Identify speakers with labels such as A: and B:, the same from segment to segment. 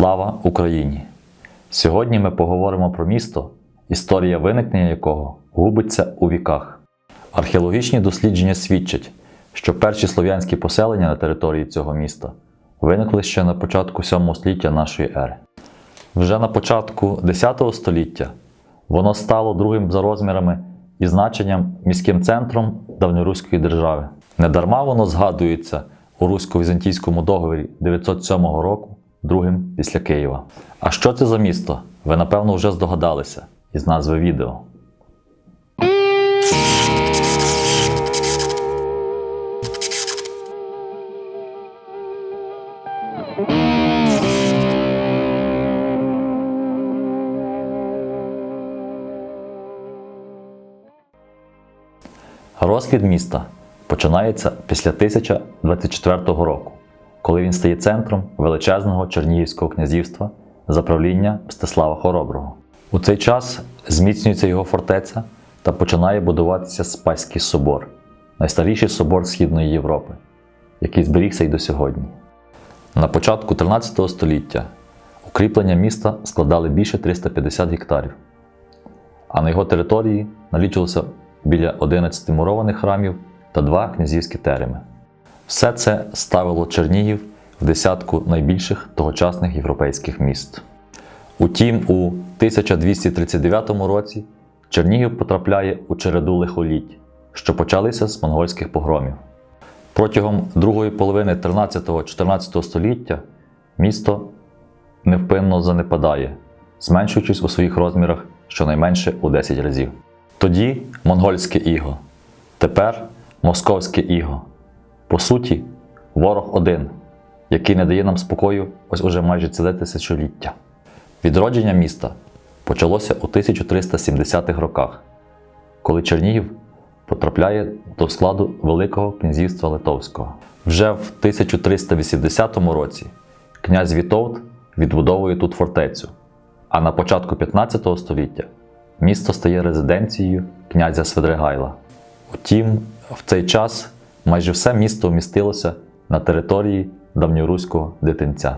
A: Слава Україні! Сьогодні ми поговоримо про місто, історія виникнення якого губиться у віках. Археологічні дослідження свідчать, що перші слов'янські поселення на території цього міста виникли ще на початку 7 століття нашої ери. Вже на початку 10 століття воно стало другим за розмірами і значенням міським центром давньоруської держави. Недарма воно згадується у русько-візантійському договорі 907 року, другим після Києва. А що це за місто? Ви напевно вже здогадалися із назви відео. Розквіт міста починається після 1024 року, коли він стає центром величезного Чернігівського князівства за правління Мстислава Хороброго. У цей час зміцнюється його фортеця та починає будуватися Спаський собор, найстаріший собор Східної Європи, який зберігся й до сьогодні. На початку 13 століття укріплення міста складали більше 350 гектарів, а на його території налічувалося біля 11 мурованих храмів та два князівські тереми. Все це ставило Чернігів в десятку найбільших тогочасних європейських міст. Утім, у 1239 році Чернігів потрапляє у череду лихоліть, що почалися з монгольських погромів. Протягом другої половини 13-14 століття місто невпинно занепадає, зменшуючись у своїх розмірах щонайменше у 10 разів. Тоді монгольське іго, тепер московське іго. По суті, ворог один, який не дає нам спокою ось уже майже ціле тисячоліття. Відродження міста почалося у 1370-х роках, коли Чернігів потрапляє до складу Великого князівства Литовського. Вже в 1380 році князь Вітовт відбудовує тут фортецю, а на початку 15 століття місто стає резиденцією князя Свидригайла. Утім, в цей час майже все місто вмістилося на території давньоруського дитинця.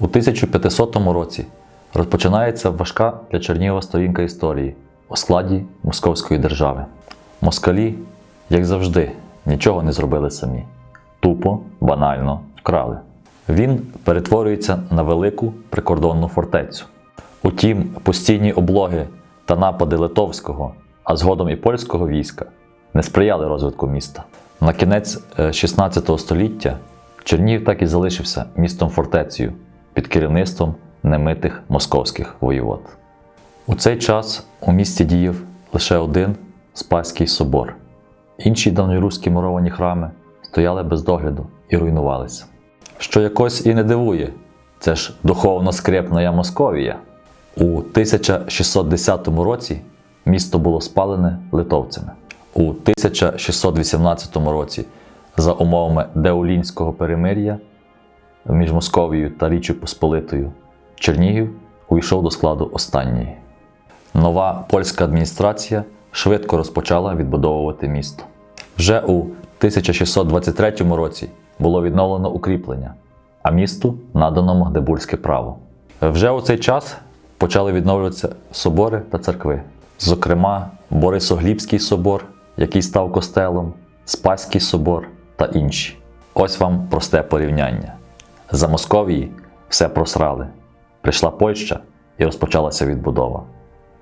A: У 1500 році розпочинається важка для Чернігова сторінка історії у складі Московської держави. Москалі, як завжди, нічого не зробили самі. Тупо, банально вкрали. Він перетворюється на велику прикордонну фортецю. Утім, постійні облоги та напади литовського, а згодом і польського війська не сприяли розвитку міста. На кінець е, 16 століття Чернігів так і залишився містом фортецею під керівництвом немитих московських воєвод. У цей час у місті діяв лише один Спаський собор. Інші давньоруські муровані храми стояли без догляду і руйнувалися. Що якось і не дивує, це ж духовно скрепна Московія. У 1610 році місто було спалене литовцями. У 1618 році, за умовами Деулінського перемир'я між Московією та Річчю Посполитою, Чернігів увійшов до складу останньої. Нова польська адміністрація швидко розпочала відбудовувати місто. Вже у 1623 році було відновлено укріплення, а місту надано Магдебурзьке право. Вже у цей час почали відновлюватися собори та церкви. Зокрема, Борисоглібський собор, який став костелом, Спаський собор та інші. Ось вам просте порівняння. За Московії все просрали. Прийшла Польща і розпочалася відбудова.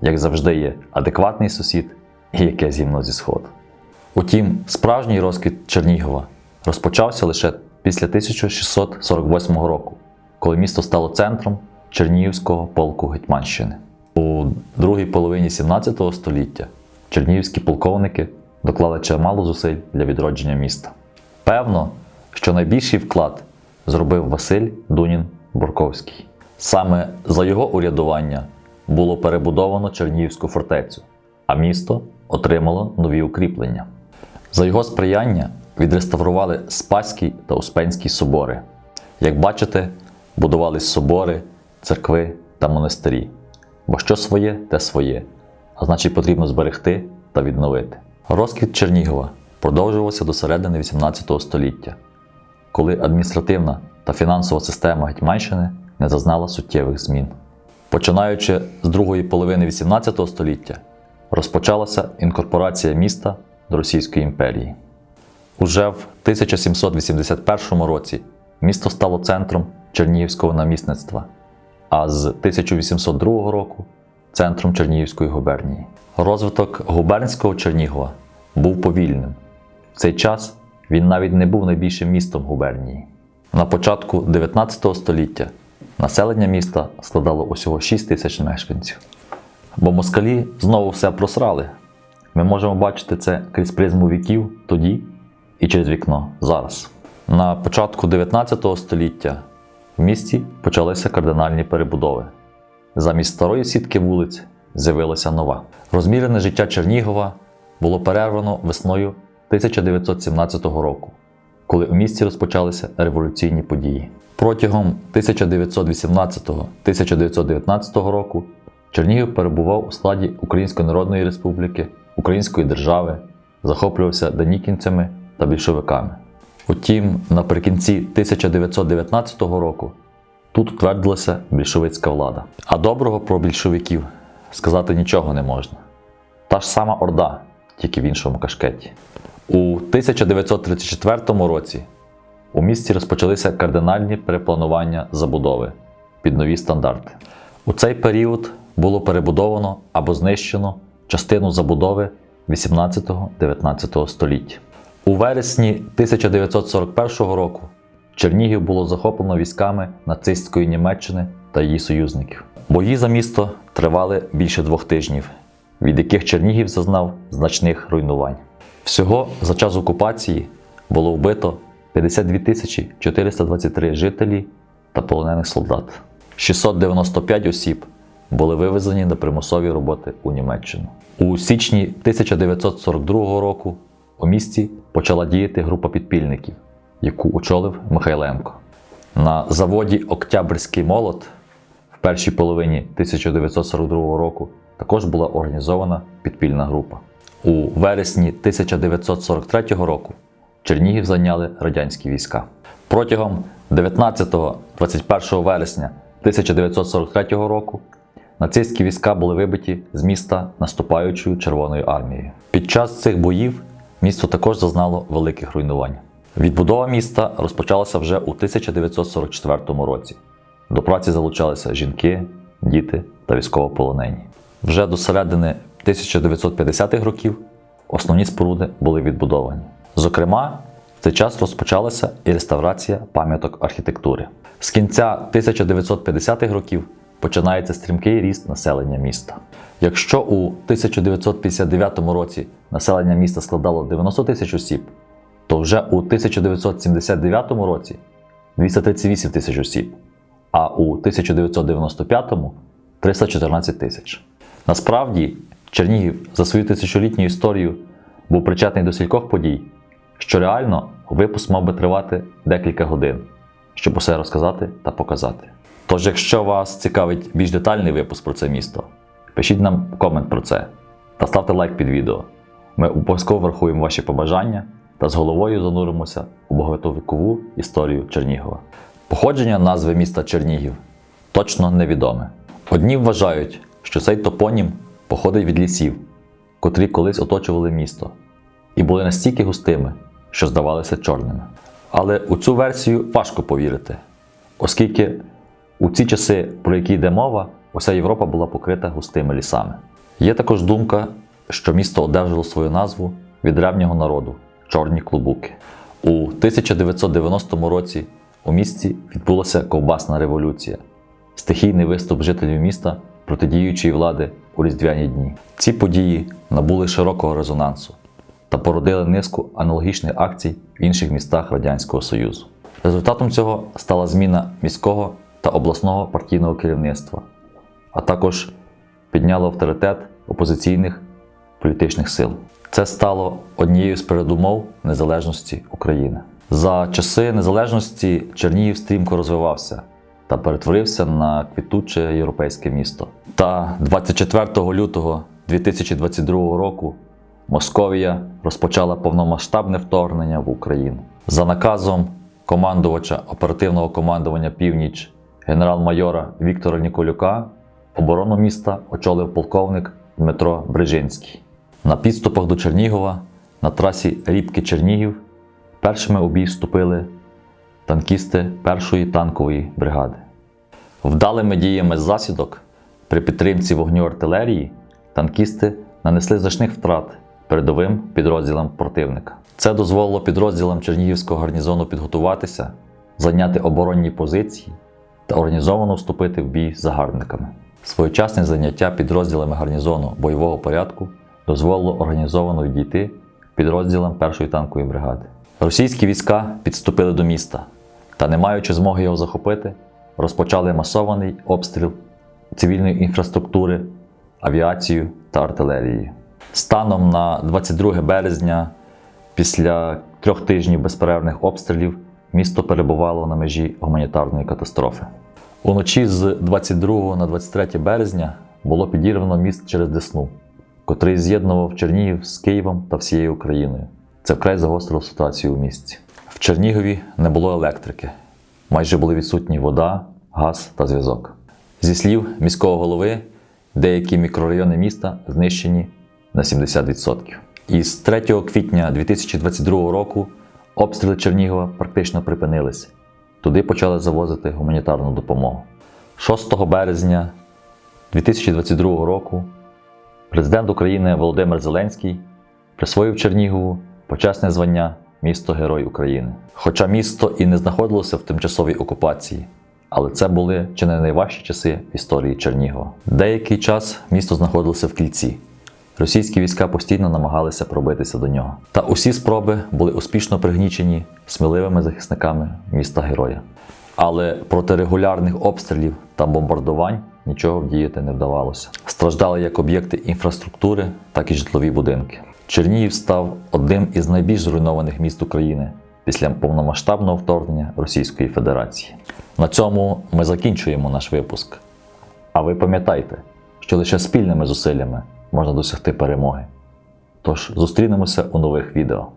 A: Як завжди, є адекватний сусід і якесь гімно зі сходу. Утім, справжній розквіт Чернігова розпочався лише після 1648 року, коли місто стало центром Чернігівського полку Гетьманщини. У другій половині 17 століття чернігівські полковники доклали чимало зусиль для відродження міста. Певно, що найбільший вклад зробив Василь Дунін Бурковський. Саме за його урядування було перебудовано Чернігівську фортецю, а місто отримало нові укріплення. За його сприяння відреставрували Спаський та Успенський собори. Як бачите, будувались собори, церкви та монастирі. Бо що своє, те своє, а значить потрібно зберегти та відновити. Розквіт Чернігова продовжувався до середини 18 століття, коли адміністративна та фінансова система Гетьманщини не зазнала суттєвих змін. Починаючи з другої половини XVIII століття, розпочалася інкорпорація міста до Російської імперії. Уже в 1781 році місто стало центром Чернігівського намісництва, а з 1802 року центром Чернігівської губернії. Розвиток губернського Чернігова був повільним. В цей час він навіть не був найбільшим містом губернії. На початку 19 століття населення міста складало усього 6 тисяч мешканців. Бо москалі знову все просрали. Ми можемо бачити це крізь призму віків тоді і через вікно зараз. На початку 19 століття в місті почалися кардинальні перебудови. Замість старої сітки вулиць з'явилася нова. Розмірене життя Чернігова було перервано весною 1917 року, коли у місті розпочалися революційні події. Протягом 1918-1919 року Чернігів перебував у складі Української Народної Республіки, Української держави, захоплювався денікінцями та більшовиками. Утім, наприкінці 1919 року тут утвердилася більшовицька влада. А доброго про більшовиків сказати нічого не можна. Та ж сама Орда, тільки в іншому кашкеті. У 1934 році у місті розпочалися кардинальні перепланування забудови під нові стандарти. У цей період було перебудовано або знищено частину забудови 18-19 століття. У вересні 1941 року Чернігів було захоплено військами нацистської Німеччини та її союзників. Бої за місто тривали більше двох тижнів, від яких Чернігів зазнав значних руйнувань. Всього за час окупації було вбито 52 тисячі 423 жителі та полонених солдат. 695 осіб були вивезені на примусові роботи у Німеччину. У січні 1942 року у місті почала діяти група підпільників, яку очолив Михайленко. На заводі Октябрьський молот в першій половині 1942 року також була організована підпільна група. У вересні 1943 року Чернігів зайняли радянські війська. Протягом 19-21 вересня 1943 року нацистські війська були вибиті з міста наступаючою Червоною армією. Під час цих боїв місто також зазнало великих руйнувань. Відбудова міста розпочалася вже у 1944 році. До праці залучалися жінки, діти та військовополонені. Вже до середини 1950-х років основні споруди були відбудовані. Зокрема, в цей час розпочалася і реставрація пам'яток архітектури. З кінця 1950-х років починається стрімкий ріст населення міста. Якщо у 1959 році населення міста складало 90 тисяч осіб, то вже у 1979 році 238 тисяч осіб, а у 1995 314 тисяч. Насправді, Чернігів за свою тисячолітню історію був причетний до стількох подій, що реально випуск мав би тривати декілька годин, щоб усе розказати та показати. Тож, якщо вас цікавить більш детальний випуск про це місто, пишіть нам комент про це та ставте лайк під відео. Ми обов'язково врахуємо ваші побажання та з головою зануримося у багатовікову історію Чернігова. Походження назви міста Чернігів точно невідоме. Одні вважають, що цей топонім походить від лісів, котрі колись оточували місто, і були настільки густими, що здавалися чорними. Але у цю версію важко повірити, оскільки у ці часи, про які йде мова, уся Європа була покрита густими лісами. Є також думка, що місто одержало свою назву від древнього народу чорні клубуки. У 1990 році у місті відбулася ковбасна революція, стихійний виступ жителів міста протидіючої влади у різдвяні дні. Ці події набули широкого резонансу та породили низку аналогічних акцій в інших містах Радянського Союзу. Результатом цього стала зміна міського та обласного партійного керівництва, а також підняло авторитет опозиційних політичних сил. Це стало однією з передумов незалежності України. За часи незалежності Чернігів стрімко розвивався та перетворився на квітуче європейське місто. Та 24 лютого 2022 року Московія розпочала повномасштабне вторгнення в Україну. За наказом командувача оперативного командування Північ генерал-майора Віктора Ніколюка оборону міста очолив полковник Дмитро Брижинський. На підступах до Чернігова на трасі Рібки-Чернігів першими у бій вступили танкісти першої танкової бригади. Вдалими діями засідок при підтримці вогню артилерії танкісти нанесли значних втрат передовим підрозділам противника. Це дозволило підрозділам Чернігівського гарнізону підготуватися, зайняти оборонні позиції та організовано вступити в бій з загарбниками. Своєчасне заняття підрозділами гарнізону бойового порядку дозволило організовано відійти підрозділам першої танкової бригади. Російські війська підступили до міста та, не маючи змоги його захопити, розпочали масований обстріл цивільної інфраструктури, авіацію та артилерії. Станом на 22 березня, після трьох тижнів безперервних обстрілів, місто перебувало на межі гуманітарної катастрофи. Уночі з 22 на 23 березня було підірвано міст через Десну, котрий з'єднував Чернігів з Києвом та всією Україною. Це вкрай загострило ситуацію у місті. В Чернігові не було електрики, майже були відсутні вода, газ та зв'язок. Зі слів міського голови, деякі мікрорайони міста знищені на 70%. Із 3 квітня 2022 року обстріли Чернігова практично припинилися. Туди почали завозити гуманітарну допомогу. 6 березня 2022 року президент України Володимир Зеленський присвоїв Чернігову почесне звання місто Герой України. Хоча місто і не знаходилося в тимчасовій окупації, але це були чи не найважчі часи в історії Чернігова. Деякий час місто знаходилося в кільці. Російські війська постійно намагалися пробитися до нього. Та усі спроби були успішно пригнічені сміливими захисниками міста Героя. Але проти регулярних обстрілів та бомбардувань нічого вдіяти не вдавалося. Страждали як об'єкти інфраструктури, так і житлові будинки. Чернігів став одним із найбільш зруйнованих міст України після повномасштабного вторгнення Російської Федерації. На цьому ми закінчуємо наш випуск. А ви пам'ятайте, що лише спільними зусиллями можна досягти перемоги. Тож зустрінемося у нових відео.